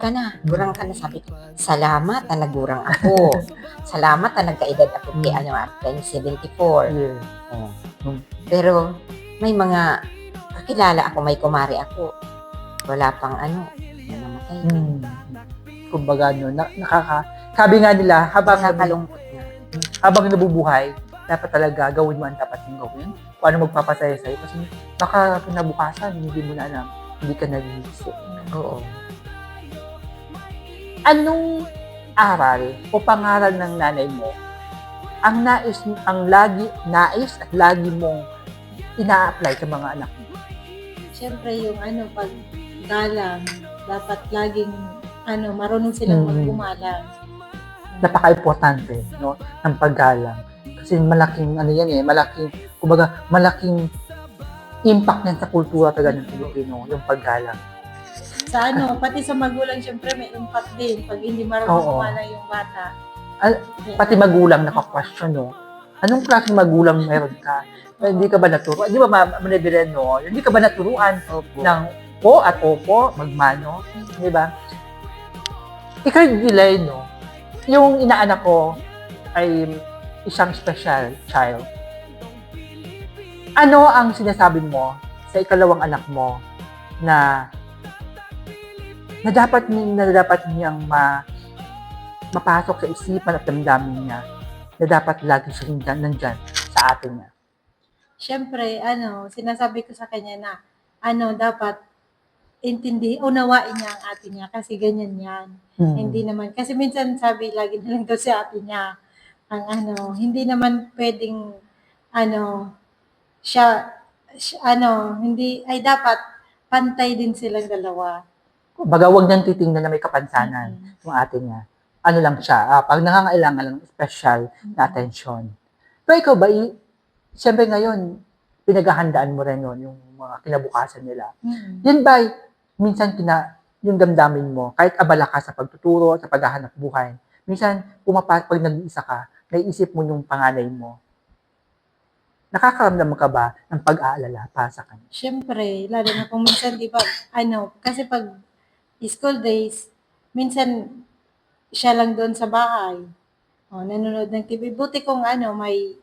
ka na, gurang ka na, sabi ko, salamat na nagurang ako. salamat na nagkaedad ako kay ano, ah, 2074. Yeah. Oh. Pero may mga kakilala ako, may kumari ako. Wala pang ano, namatay. Hmm. Kumbaga, no, na, nakaka... Sabi nga nila, habang, Nakakalungkot nga. habang nabubuhay, dapat talaga gawin mo ang dapat mong gawin. Kung ano magpapasaya sa'yo. Kasi baka kinabukasan, hindi mo na alam. Hindi ka nag-iisip. Oo. Anong aral o pangaral ng nanay mo ang nais ang lagi nais at lagi mong ina-apply sa mga anak mo? Siyempre yung ano, pag galang, dapat laging ano, marunong silang Mm. maggumalang. Napaka-importante no ng paggalang. Kasi malaking ano yan eh, malaking kumbaga malaking impact niyan sa kultura talaga ng Pilipino, yung paggalang. Sa ano, pati sa magulang, siyempre may impact din pag hindi marunong Oo. gumalang yung bata. Al- Pati magulang naka-question, no? Anong klaseng magulang meron ka? Eh, Hindi ka ba naturuan? Di ba, ma- manibilan, no? Hindi ka ba naturuan Opo. ng po at opo, magmano? Di ba? Ikaw delay, no? Yung inaanak ko ay isang special child. Ano ang sinasabi mo sa ikalawang anak mo na na dapat ni- na dapat niyang ma mapasok sa isipan at damdamin niya na dapat lagi siya nandyan sa atin niya. Siyempre, ano, sinasabi ko sa kanya na, ano, dapat intindi, unawain niya ang ate niya kasi ganyan yan. Hmm. Hindi naman, kasi minsan sabi lagi na lang daw si ate niya, ang ano, hindi naman pwedeng, ano, siya, siya- ano, hindi, ay dapat pantay din silang dalawa. Baga, huwag niyang titingnan na may kapansanan Mm. yung ate niya. Ano lang siya, ah, pag nangangailangan lang ng special na atensyon. Pero ikaw ba, i- siyempre ngayon, pinaghahandaan mo rin yun, yung mga kinabukasan nila. Mm. Yan ba, minsan kina, yung damdamin mo, kahit abala ka sa pagtuturo, sa paghahanap buhay, minsan, pumapat, pag nag-iisa ka, naiisip mo yung panganay mo. Nakakaramdam ka ba ng pag-aalala para sa kanya? Siyempre, lalo na kung minsan, di ba, ano, kasi pag school days, minsan, siya lang doon sa bahay. O, nanonood ng TV. Buti kung ano, may,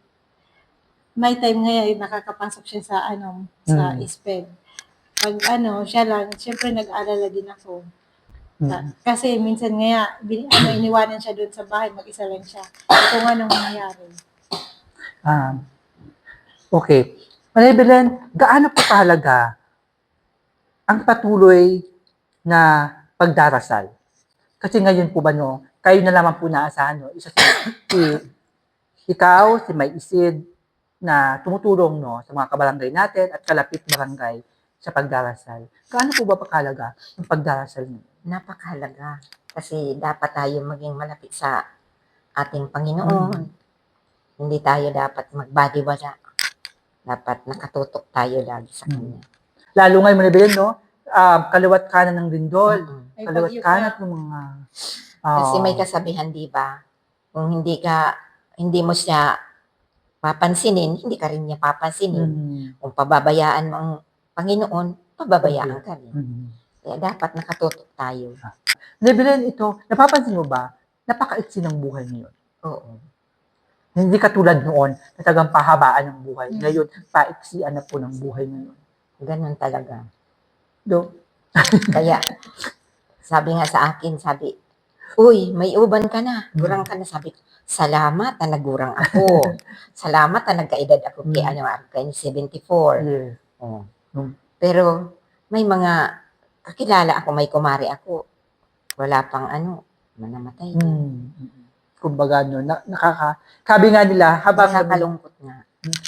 may time ngayon, nakakapasok siya sa, ano, sa Mm. SPED. Pag ano, siya lang, siyempre nag-aalala din ako. Mm. Kasi minsan nga, bin, ano, iniwanan siya doon sa bahay, mag-isa lang siya. Ito nga nang nangyayari. Ah, okay. Manay Belen, gaano po kahalaga ang patuloy na pagdarasal? Kasi ngayon po ba no, kayo na naman po naasahan no, isa si, si ikaw, si May Isid, na tumutulong no sa mga kabarangay natin at kalapit barangay sa pagdarasal. Gaano po ba pakalaga ang pagdarasal niyo? Napakahalaga. Kasi dapat tayo maging malapit sa ating Panginoon. Mm. Hindi tayo dapat magbadiwala. Dapat nakatutok tayo lagi sa Mm. Kanya. Lalo ngayon, Manay Belen, no, ah, kaliwat kanan ng lindol, Mm. Ay, kaliwat kanan ng mga... Kasi ah, may kasabihan, di ba? Kung hindi ka, hindi mo siya papansinin, hindi ka rin niya papansinin. mm, Kung pababayaan mo ang Panginoon, pababayaan ka rin. mm. Kaya dapat nakatutok tayo. Nebelen, ito, napapansin mo ba, napakaiksi ng buhay ngayon. Oo. Hindi katulad noon, na tagang pahabaan ng buhay. Mm. Ngayon, paiksian na po ng buhay ngayon. Ganun talaga. Do, Kaya, sabi nga sa akin, sabi, Uy, may uban ka na. Gurang ka na. Sabi ko, salamat na nagurang ako. salamat na nagkaedad ako kay, Mm. ano, kay 74. yes. Oh. Mm. Pero, may mga kakilala ako, may kumari ako. Wala pang ano, manamatay. Mm. Kumbaga, no, na, nakaka, sabi nga nila, habang, Nakakalungkot nga.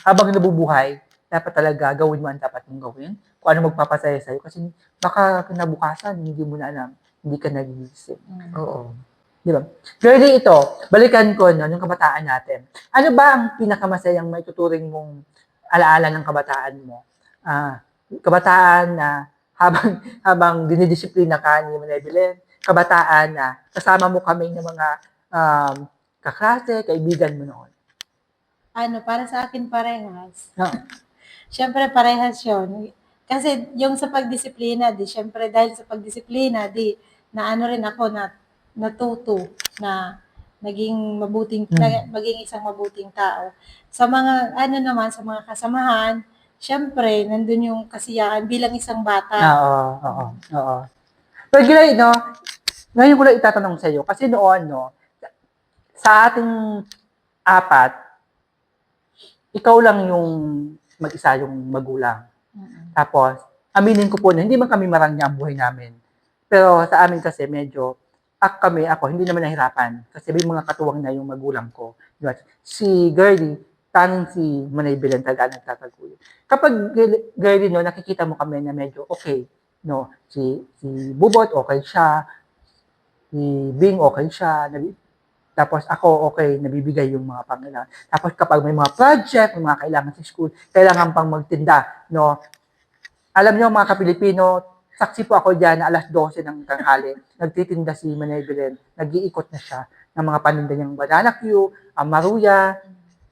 habang nabubuhay, dapat talaga gawin mo ang dapat mong gawin. Kung ano magpapasaya sa'yo. Kasi baka kinabukasan, hindi mo na alam. Hindi ka nag-iisip. Oo. Di ba? Pero di ito, balikan ko no, yung kabataan natin. Ano ba ang pinakamasayang may tuturing mong alaala ng kabataan mo? Ah, kabataan na habang habang dinidisiplina ka ni Manay Belen, kabataan na kasama mo kami ng mga um, kaklase, kaibigan mo noon. Ano, para sa akin parehas. No? Siyempre, parehas yun. Kasi yung sa pagdisiplina, di, siyempre dahil sa pagdisiplina, di, na ano rin ako na natuto na naging mabuting Mm. na- maging isang mabuting tao. Sa mga ano naman sa mga kasamahan, syempre nandun yung kasiyahan bilang isang bata. Oo, oo, oo. Pero Gilay, no, ngayon ko lang itatanong sa iyo, kasi noon, no, sa ating apat, ikaw lang yung mag-isa yung magulang. Tapos, aminin ko po na hindi man kami marangya ang buhay namin. Pero sa amin kasi medyo, ak kami, ako, hindi naman nahirapan. Kasi may mga katuwang na yung magulang ko. Si Girlie, tanging si Manay Belen talaga nagtatagulo. Kapag Girlie, no, nakikita mo kami na medyo okay. No, si, si Bubot, okay siya. Si Bing, okay siya. Tapos ako, okay, nabibigay yung mga pangailangan. Tapos kapag may mga project, may mga kailangan sa school, kailangan pang magtinda, no? Alam niyo mga kapilipino, saksi po ako diyan na alas 12 ng tanghali, nagtitinda si Manay Belen, nag-iikot na siya ng mga paninda niyang banana Q, ang maruya,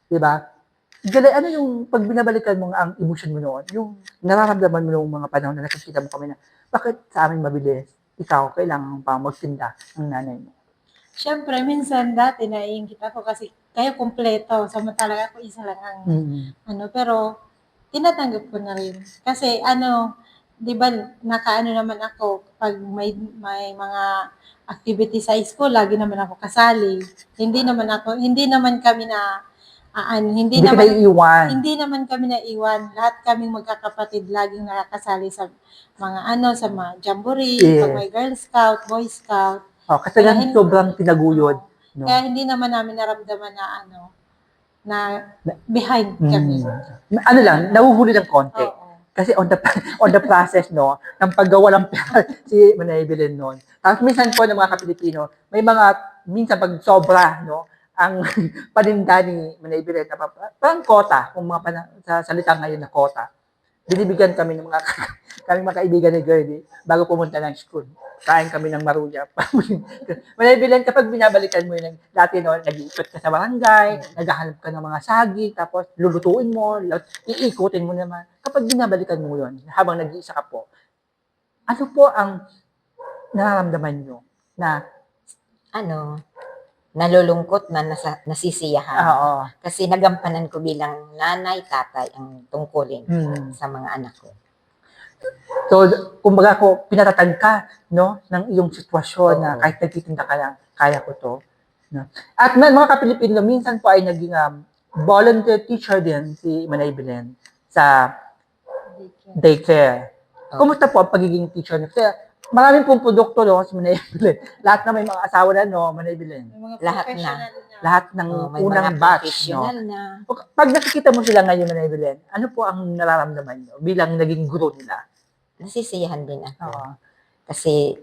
di ba? Gali, ano yung pag binabalikan mo ang emotion mo noon, yung nararamdaman mo noong mga panahon na nakikita mo kami na, bakit sa amin mabilis? Ikaw, kailangan pa magtinda ng nanay mo. Syempre, minsan dati naiingit ako kasi kayo kumpleto, samantala ako isa lang ang Mm. ano, pero tinatanggap ko na rin. Kasi ano, 'di ba, nakaano naman ako pag may may mga activity sa school, lagi naman ako kasali. Hindi naman ako, hindi naman kami na ah, ano, hindi, Hindi naman naiiwan. hindi naman kami naiwan. Lahat kaming magkakapatid laging nakakasali sa mga ano, sa mga jamboree, Yes. pag may Girl Scout, Boy Scout. Oh, kasi Kaya hindi- sobrang tinaguyod. No? Kaya hindi naman namin naramdaman na ano, na behind kami. Mm. Ano lang, nahuhuli ng konti. Oo. Kasi on the on the process no ng paggawa ng pera si Manay Belen noon. Tapos minsan po ng mga kapilipino, may mga minsan pag sobra no ang paninda ni Manay Belen na pa- parang kota, kung mga pana, sa salita ngayon na kota. Binibigyan kami ng mga kaming mga kaibigan ni Girlie bago pumunta ng school. Kain kami ng maruya. Manay kapag binabalikan mo yun, dati no, nag-iikot ka sa barangay, naghahanap ka ng mga saging, tapos lulutuin mo, iikutin mo naman. Kapag binabalikan mo yun, habang nag-iisa ka po, ano po ang nararamdaman nyo na, Ano, nalulungkot na nasa, nasisiyahan. oo, Kasi nagampanan ko bilang nanay, tatay ang tungkulin hmm. sa mga anak ko. So, kumbaga ko, pinatatag ka, no, ng iyong sitwasyon na Oo. kahit nagtitinda ka lang, kaya ko to. No? At may mga kapilipino, minsan po ay naging um, volunteer teacher din si Manay Belen sa daycare. Oo. Kumusta po ang pagiging teacher niyo? Kasi maraming pong produkto, no, si Manay Belen. Lahat na may mga asawa na, no, mga Lahat na. Lahat ng Oh, may unang mga batch, no. na. Pag nakikita mo sila ngayon, Manay Belen, ano po ang nararamdaman niyo bilang naging guro nila? Nasisiyahan din ako. Oo. Kasi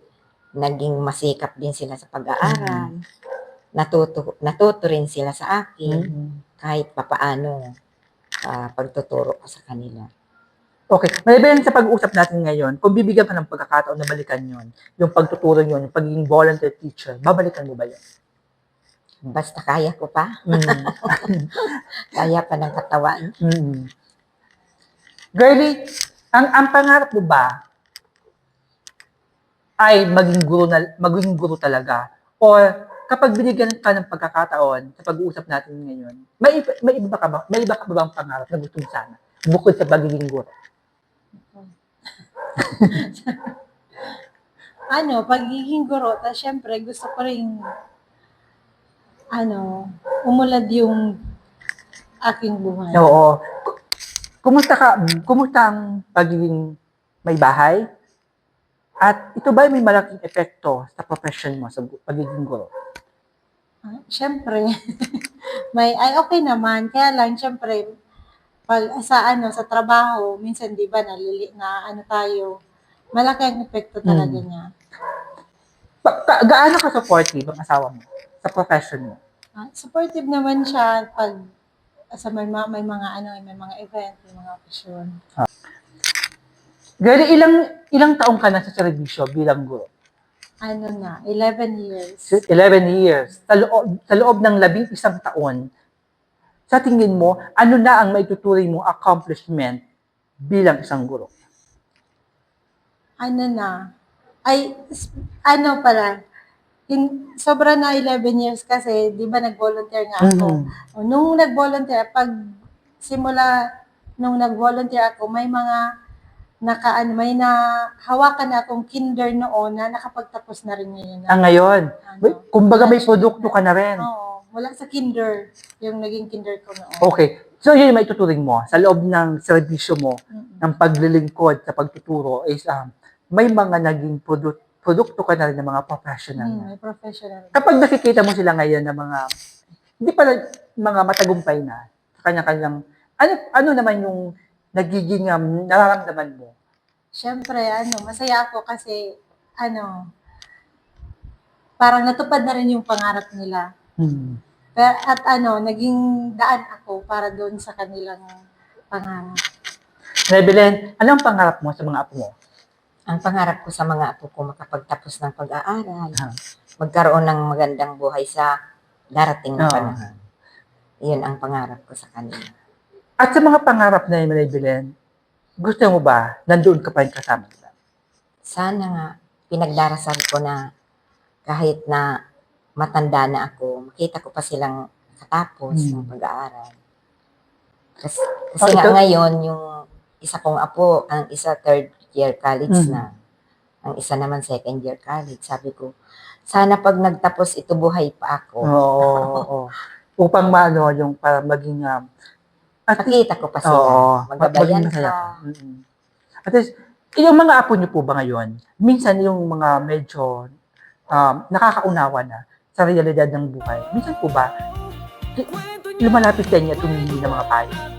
naging masikap din sila sa pag-aaral. Mm. Natuto, natuto rin sila sa akin Mhm. kahit papaano ah, pagtuturo ko sa kanila. Okay. Maliban sa pag-uusap natin ngayon, kung bibigyan ka ng pagkakataon na balikan yon, yung pagtuturo yon, yung pagiging volunteer teacher, babalikan mo ba yun? Basta kaya ko pa, Mm. kaya pa ng katawan. mm. Girlie, ang, ang pangarap mo ba ay maging guro, na, maging guro talaga? Or kapag binigyan ka ng pagkakataon sa pag-uusap natin ngayon, may, may iba ka ba, may iba ka ba bang pangarap na gusto mo sana? Bukod sa pagiging guro. Ano, pagiging guro, ta syempre gusto ko rin ano, umulad yung aking buhay. Oo. Ku- Kumusta ka, kumusta ang pagiging may bahay? At ito ba ay may malaking epekto sa profession mo sa pagiging guro? Ah, Syempre, may, ay okay naman. Kaya lang, syempre, pag sa ano, sa trabaho, minsan di ba, nalili, na ano tayo, malaki ang epekto talaga Hmm. niya. Pa- ka- gaano ka supportive ang asawa mo sa profession mo? Ah, supportive naman siya pag sa may, ma- may mga ano, may mga event, may mga okasyon. Gary, ilang ilang taong ka na sa serbisyo bilang guro? Ano na, 11 years. 11 years. Sa loob, sa loob ng labing isang taon, sa tingin mo, ano na ang maituturing mong accomplishment bilang isang guro? Ano na, Ay, ano pala, in, sobra na 11 years kasi, di ba nag-volunteer nga ako. Mhm. O, Nung nag-volunteer, pag simula nung nag-volunteer ako, may mga naka, ano, may na hawakan na akong kinder noon na nakapagtapos na rin ngayon. Ah, ngayon. Ano, Kumbaga may produkto ka na rin. Oo, wala sa kinder, yung naging kinder ko noon. Okay. So, yun yung maituturing mo. Sa loob ng serbisyo mo, Mm-mm. ng paglilingkod sa pagtuturo is um, may mga naging produ- produkto ka na rin ng mga professional Mm, may professional. Kapag nakikita mo sila ngayon na mga, hindi pala mga matagumpay na, kanya-kanyang, ano, ano naman yung nagiging um, nararamdaman mo? Siyempre, ano, masaya ako kasi, ano, parang natupad na rin yung pangarap nila. Hmm. Pero, at ano, naging daan ako para doon sa kanilang pangarap. Rebelen, ano ang pangarap mo sa mga apo mo? Ang pangarap ko sa mga apo ko makapagtapos ng pag-aaral, Ah. magkaroon ng magandang buhay sa darating na Oo. panahon. Iyon ang pangarap ko sa kanila. At sa mga pangarap na yun, Rebelen, gusto mo ba nandoon ka pa rin kasama nila? Sana nga pinagdarasal ko na kahit na matanda na ako, makita ko pa silang katapos Hmm. ng pag-aaral. Kasi, kasi Ah, nga ngayon, yung isa kong apo, ang isa third year college Mhm. na. Ang isa naman second year college. Sabi ko, sana pag nagtapos ito, buhay pa ako. Oo, oo, oo. Upang maano, yung para maging, um, at Makita ko pa sila. Oo. Masaya ka. Mm-mm. At least, yung mga apo niyo po ba ngayon, minsan yung mga medyo um, nakakaunawa na sa realidad ng buhay, minsan po ba, lumalapit sa inyo at humihingi ng mga payo?